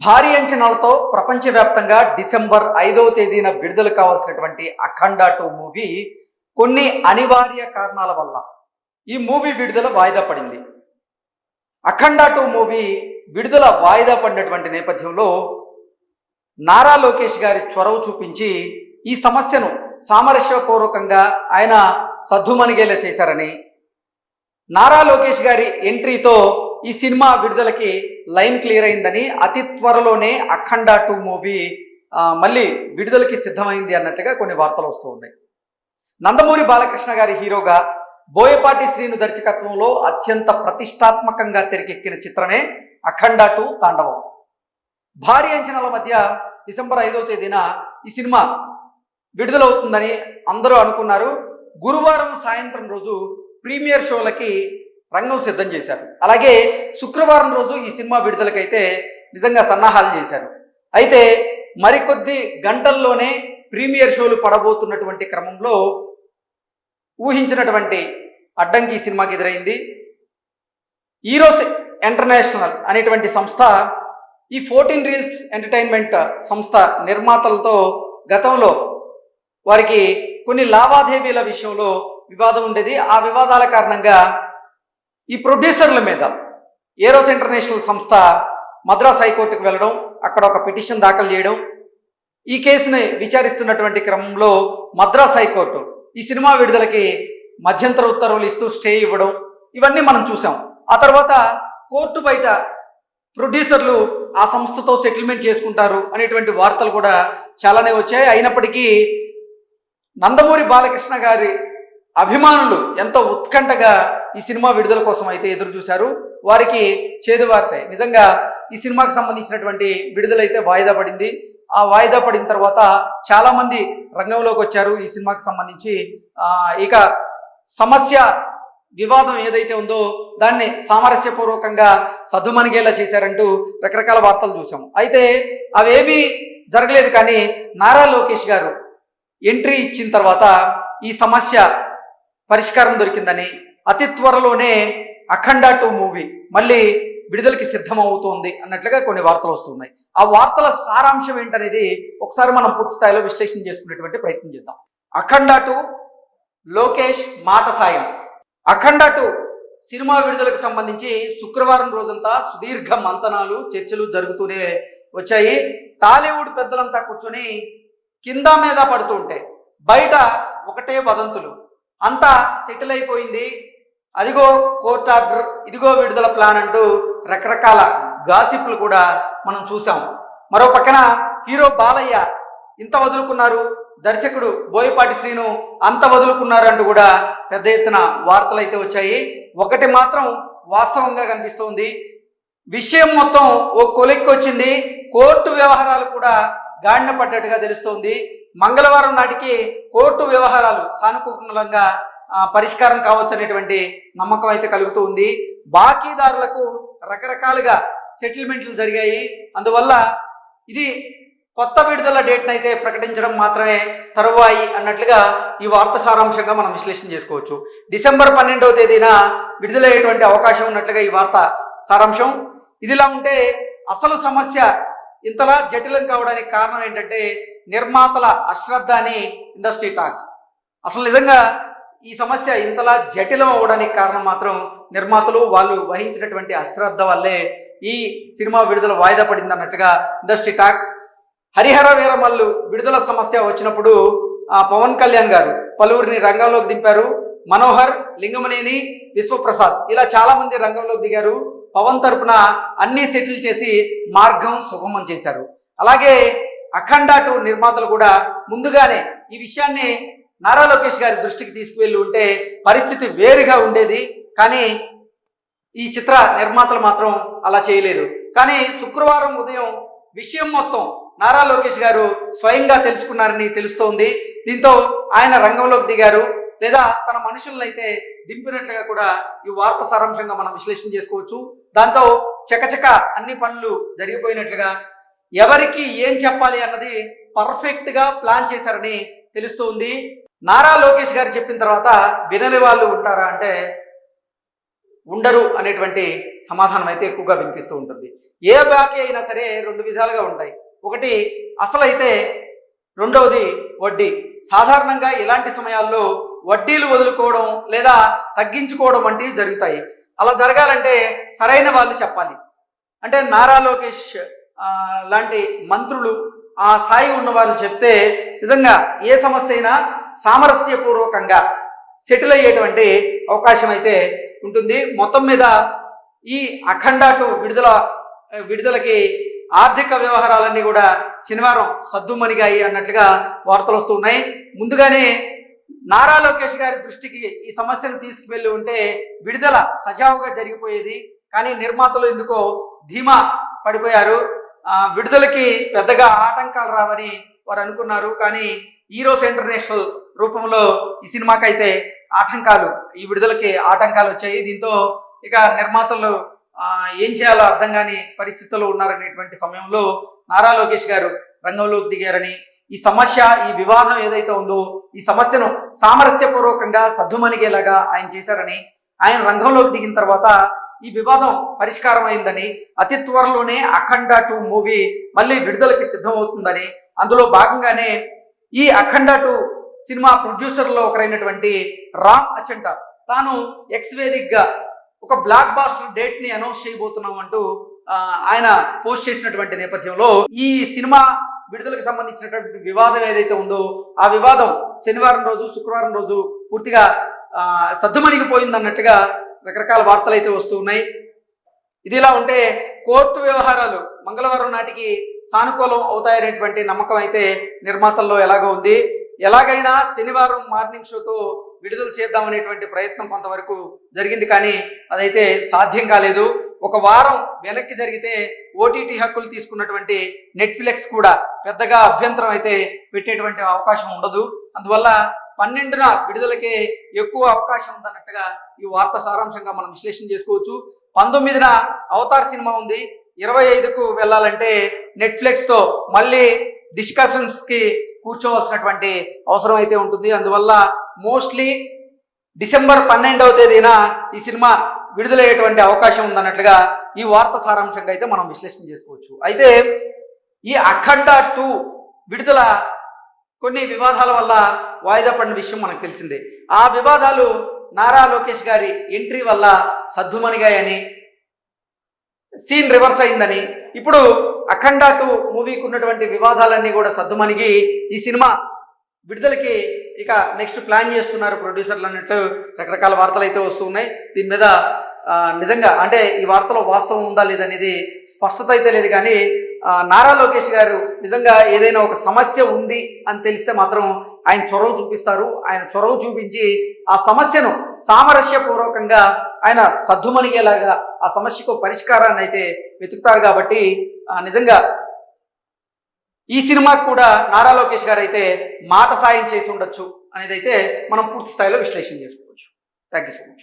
భారీ అంచనాలతో ప్రపంచవ్యాప్తంగా డిసెంబర్ ఐదవ తేదీన విడుదల కావాల్సినటువంటి అఖండ టూ మూవీ కొన్ని అనివార్య కారణాల వల్ల ఈ మూవీ విడుదల వాయిదా పడింది. అఖండ టూ మూవీ విడుదల వాయిదా పడినటువంటి నేపథ్యంలో నారా లోకేష్ గారి చొరవ చూపించి ఈ సమస్యను సామరస్యపూర్వకంగా ఆయన సద్దుమణిగేలా చేశారని నారా లోకేష్ గారి ఎంట్రీతో ఈ సినిమా విడుదలకి లైన్ క్లియర్ అయిందని అతి త్వరలోనే అఖండ టూ మూవీ మళ్ళీ విడుదలకి సిద్ధమైంది అన్నట్టుగా కొన్ని వార్తలు వస్తూ ఉన్నాయి. నందమూరి బాలకృష్ణ గారి హీరోగా బోయపాటి శ్రీను దర్శకత్వంలో అత్యంత ప్రతిష్టాత్మకంగా తెరకెక్కిన చిత్రమే అఖండ టూ తాండవం. భారీ అంచనాల మధ్య డిసెంబర్ ఐదవ తేదీన ఈ సినిమా విడుదలవుతుందని అందరూ అనుకున్నారు. గురువారం సాయంత్రం రోజు ప్రీమియర్ షోలకి రంగం సిద్ధం చేశారు. అలాగే శుక్రవారం రోజు ఈ సినిమా విడుదలకైతే నిజంగా సన్నాహాలు చేశారు. అయితే మరికొద్ది గంటల్లోనే ప్రీమియర్ షోలు పడబోతున్నటువంటి క్రమంలో ఊహించినటువంటి అడ్డంకి ఈ సినిమాకి ఎదురైంది. ఈరోస్ ఇంటర్నేషనల్ అనేటువంటి సంస్థ ఈ ఫోర్టీన్ రీల్స్ ఎంటర్టైన్మెంట్ సంస్థ నిర్మాతలతో గతంలో వారికి కొన్ని లావాదేవీల విషయంలో వివాదం ఉండేది. ఆ వివాదాల కారణంగా ఈ ప్రొడ్యూసర్ల మీద ఏరోస్ ఇంటర్నేషనల్ సంస్థ మద్రాస్ హైకోర్టుకు వెళ్ళడం అక్కడ ఒక పిటిషన్ దాఖలు చేయడం ఈ కేసుని విచారిస్తున్నటువంటి క్రమంలో మద్రాస్ హైకోర్టు ఈ సినిమా విడుదలకి మధ్యంతర ఉత్తర్వులు ఇస్తూ స్టే ఇవ్వడం ఇవన్నీ మనం చూసాం. ఆ తర్వాత కోర్టు బయట ప్రొడ్యూసర్లు ఆ సంస్థతో సెటిల్మెంట్ చేసుకుంటారు అనేటువంటి వార్తలు కూడా చాలానే వచ్చాయి. అయినప్పటికీ నందమూరి బాలకృష్ణ గారి అభిమానులు ఎంతో ఉత్కంఠగా ఈ సినిమా విడుదల కోసం అయితే ఎదురు చూశారు. వారికి చేదు వార్తాయి నిజంగా ఈ సినిమాకి సంబంధించినటువంటి విడుదలైతే వాయిదా పడింది. ఆ వాయిదా పడిన తర్వాత చాలామంది రంగంలోకి వచ్చారు ఈ సినిమాకి సంబంధించి. ఇక సమస్య వివాదం ఏదైతే ఉందో దాన్ని సామరస్యపూర్వకంగా సద్దుమణిగేలా చేశారంటూ రకరకాల వార్తలు చూసాము అయితే అవేమీ జరగలేదు కానీ నారా లోకేష్ గారు ఎంట్రీ ఇచ్చిన తర్వాత ఈ సమస్య పరిష్కారం దొరికిందని అతి త్వరలోనే అఖండ టూ మూవీ మళ్ళీ విడుదలకి సిద్ధమవుతోంది అన్నట్లుగా కొన్ని వార్తలు వస్తున్నాయి. ఆ వార్తల సారాంశం ఏంటనేది ఒకసారి మనం పూర్తి స్థాయిలో విశ్లేషణ చేసుకునేటువంటి ప్రయత్నం చేద్దాం. అఖండ టూ లోకేష్ మాట సాయం. అఖండ టూ సినిమా విడుదలకు సంబంధించి శుక్రవారం రోజంతా సుదీర్ఘ మంతనాలు చర్చలు జరుగుతూనే వచ్చాయి. టాలీవుడ్ పెద్దలంతా కూర్చొని కింద మీద పడుతూ ఉంటే బయట ఒకటే వదంతులు. అంతా సెటిల్ అయిపోయింది. అదిగో కోర్ట్ ఆర్డర్ ఇదిగో విడుదల ప్లాన్ అంటూ రకరకాల గాసిప్లు కూడా మనం చూసాం మరో పక్కన హీరో బాలయ్య ఇంత వదులుకున్నారు దర్శకుడు బోయపాటి శ్రీను అంత వదులుకున్నారు అంటూ కూడా పెద్ద ఎత్తున వార్తలు అయితే వచ్చాయి. ఒకటి మాత్రం వాస్తవంగా కనిపిస్తోంది. విషయం మొత్తం ఓ కొలిక్కి వచ్చింది. కోర్టు వ్యవహారాలు కూడా గాడిన పడ్డట్టుగా తెలుస్తోంది. మంగళవారం నాటికి కోర్టు వ్యవహారాలు సానుకూలంగా పరిష్కారం కావచ్చు అనేటువంటి నమ్మకం అయితే కలుగుతూ ఉంది బాకీదారులకు రకరకాలుగా సెటిల్మెంట్లు జరిగాయి. అందువల్ల ఇది కొత్త విడుదల డేట్ను అయితే ప్రకటించడం మాత్రమే తరువాయి అన్నట్లుగా ఈ వార్త సారాంశంగా మనం విశ్లేషణ చేసుకోవచ్చు. డిసెంబర్ పన్నెండవ తేదీన విడుదలయ్యేటువంటి అవకాశం ఉన్నట్లుగా ఈ వార్త సారాంశం. ఇదిలా ఉంటే అసలు సమస్య ఇంతలా జటిలం కావడానికి కారణం ఏంటంటే నిర్మాతల అశ్రద్ధ అని ఇండస్ట్రీ టాక్. అసలు నిజంగా ఈ సమస్య ఇంతలా జటిలం అవ్వడానికి కారణం మాత్రం నిర్మాతలు వాళ్ళు వహించినటువంటి అశ్రద్ధ వల్లే ఈ సినిమా విడుదల వాయిదా పడింది అన్నట్టుగా ఇండస్ట్రీ టాక్. హరిహర వీరమల్లు విడుదల సమస్య వచ్చినప్పుడు ఆ, పవన్ కళ్యాణ్ గారు పలువురిని రంగంలోకి దింపారు. మనోహర్ లింగమనేని విశ్వప్రసాద్ ఇలా చాలా మంది రంగంలోకి దిగారు. పవన్ తరపున అన్ని సెటిల్ చేసి మార్గం సుగమం చేశారు. అలాగే అఖండ టూ నిర్మాతలు కూడా ముందుగానే ఈ విషయాన్ని నారా లోకేష్ గారి దృష్టికి తీసుకువెళ్ళి ఉంటే పరిస్థితి వేరుగా ఉండేది. కానీ ఈ చిత్ర నిర్మాతలు మాత్రం అలా చేయలేదు. కానీ శుక్రవారం ఉదయం విషయం మొత్తం నారా లోకేష్ గారు స్వయంగా తెలుసుకున్నారని తెలుస్తోంది. దీంతో ఆయన రంగంలోకి దిగారు. లేదా తన మనుషులనైతే దింపినట్లుగా కూడా ఈ వార్త సారాంశంగా మనం విశ్లేషణ చేసుకోవచ్చు. దాంతో చకచక అన్ని పనులు జరిగిపోయినట్లుగా ఎవరికి ఏం చెప్పాలి అన్నది పర్ఫెక్ట్గా ప్లాన్ చేశారని తెలుస్తూ ఉంది నారా లోకేష్ గారు చెప్పిన తర్వాత వినని వాళ్ళు ఉంటారా అంటే ఉండరు అనేటువంటి సమాధానం అయితే ఎక్కువగా వినిపిస్తూ ఉంటుంది. ఏ బాకీ అయినా సరే రెండు విధాలుగా ఉంటాయి. ఒకటి అసలైతే రెండవది వడ్డీ. సాధారణంగా ఇలాంటి సమయాల్లో వడ్డీలు వదులుకోవడం లేదా తగ్గించుకోవడం వంటివి జరుగుతాయి. అలా జరగాలంటే సరైన వాళ్ళు చెప్పాలి. అంటే నారా లోకేష్ లాంటి మంత్రులు ఆ స్థాయి ఉన్న వాళ్ళు చెప్తే నిజంగా ఏ సమస్య అయినా సామరస్యపూర్వకంగా సెటిల్ అయ్యేటువంటి అవకాశం అయితే ఉంటుంది. మొత్తం మీద ఈ అఖండాటు విడుదల విడుదలకి ఆర్థిక వ్యవహారాలన్నీ కూడా శనివారం సద్దుమణిగాయి అన్నట్లుగా వార్తలు వస్తున్నాయి ముందుగానే నారా లోకేష్ గారి దృష్టికి ఈ సమస్యను తీసుకువెళ్ళి ఉంటే విడుదల సజావుగా జరిగిపోయేది. కానీ నిర్మాతలు ఎందుకో ధీమా పడిపోయారు. విడుదలకి పెద్దగా ఆటంకాలు రావని వారు అనుకున్నారు. కానీ ఈరోస్ ఇంటర్నేషనల్ రూపంలో ఈ సినిమాకైతే ఆటంకాలు ఈ విడుదలకి ఆటంకాలు వచ్చాయి. దీంతో ఇక నిర్మాతలు ఏం చేయాలో అర్థం కాని పరిస్థితుల్లో ఉన్నారనేటువంటి సమయంలో నారా లోకేష్ గారు రంగంలోకి దిగారని ఈ సమస్య ఈ వివాదం ఏదైతే ఉందో ఈ సమస్యను సామరస్యపూర్వకంగా సద్దుమణిగేలాగా ఆయన చేశారని ఆయన రంగంలోకి దిగిన తర్వాత ఈ వివాదం పరిష్కారం అయిందని అతి త్వరలోనే అఖండ టూ మూవీ మళ్ళీ విడుదలకి సిద్ధమవుతుందని అందులో భాగంగానే ఈ అఖండ టూ సినిమా ప్రొడ్యూసర్లో ఒకరైనటువంటి రామ్ అచంట తాను ఎక్స్ వేదిక్గా ఒక బ్లాక్ బాస్టర్ డేట్ని అనౌన్స్ చేయబోతున్నాం అంటూ ఆయన పోస్ట్ చేసినటువంటి నేపథ్యంలో ఈ సినిమా విడుదలకు సంబంధించినటువంటి వివాదం ఏదైతే ఉందో ఆ వివాదం శనివారం రోజు శుక్రవారం రోజు పూర్తిగా సద్దుమణిగిపోయింది అన్నట్టుగా రకరకాల వార్తలు అయితే వస్తూ ఉన్నాయి. ఇదిలా ఉంటే కోర్టు వ్యవహారాలు మంగళవారం నాటికి సానుకూలం అవుతాయనేటువంటి నమ్మకం అయితే నిర్మాతల్లో ఎలాగో ఉంది. ఎలాగైనా శనివారం మార్నింగ్ షోతో విడుదల చేద్దామనేటువంటి ప్రయత్నం కొంతవరకు జరిగింది కానీ అదైతే సాధ్యం కాలేదు. ఒక వారం వెనక్కి జరిగితే ఓటీటీ హక్కులు తీసుకున్నటువంటి నెట్ఫ్లిక్స్ కూడా పెద్దగా అభ్యంతరం అయితే పెట్టేటువంటి అవకాశం ఉండదు. అందువల్ల పన్నెండున విడుదలకే ఎక్కువ అవకాశం ఉందన్నట్టుగా ఈ వార్త సారాంశంగా మనం విశ్లేషణ చేసుకోవచ్చు. పంతొమ్మిదిన అవతార్ సినిమా ఉంది. ఇరవై ఐదుకు వెళ్ళాలంటే నెట్ఫ్లిక్స్తో మళ్ళీ డిస్కషన్స్కి కూర్చోవలసినటువంటి అవసరం అయితే ఉంటుంది. అందువల్ల మోస్ట్లీ డిసెంబర్ పన్నెండవ తేదీన ఈ సినిమా విడుదలయ్యేటువంటి అవకాశం ఉందన్నట్లుగా ఈ వార్త సారాంశంగా అయితే మనం విశ్లేషణ చేసుకోవచ్చు. అయితే ఈ అఖండ టూ విడుదల కొన్ని వివాదాల వల్ల వాయిదా పడిన విషయం మనకు తెలిసిందే. ఆ వివాదాలు నారా లోకేష్ గారి ఎంట్రీ వల్ల సద్దుమణిగాయని సీన్ రివర్స్ అయిందని ఇప్పుడు అఖండ టూ మూవీకి ఉన్నటువంటి వివాదాలన్నీ కూడా సద్దుమణిగి ఈ సినిమా విడుదలకి ఇక నెక్స్ట్ ప్లాన్ చేస్తున్నారు ప్రొడ్యూసర్లు అన్నట్టు రకరకాల వార్తలు అయితే వస్తున్నాయి. దీని మీద నిజంగా అంటే ఈ వార్తలో వాస్తవం ఉందా లేదనేది స్పష్టత అయితే లేదు కానీ నారా లోకేష్ గారు నిజంగా ఏదైనా ఒక సమస్య ఉంది అని తెలిస్తే మాత్రం ఆయన చొరవ చూపిస్తారు. ఆయన చొరవ చూపించి ఆ సమస్యను సామరస్యపూర్వకంగా ఆయన సద్దుమణిగేలాగా ఆ సమస్యకు పరిష్కారాన్ని అయితే వెతుకుతారు కాబట్టి నిజంగా ఈ సినిమాకు కూడా నారా లోకేష్ గారు అయితే మాట సాయం చేసి ఉండొచ్చు అనేది అయితే మనం పూర్తి స్థాయిలో విశ్లేషణ చేసుకోవచ్చు. Thank you so much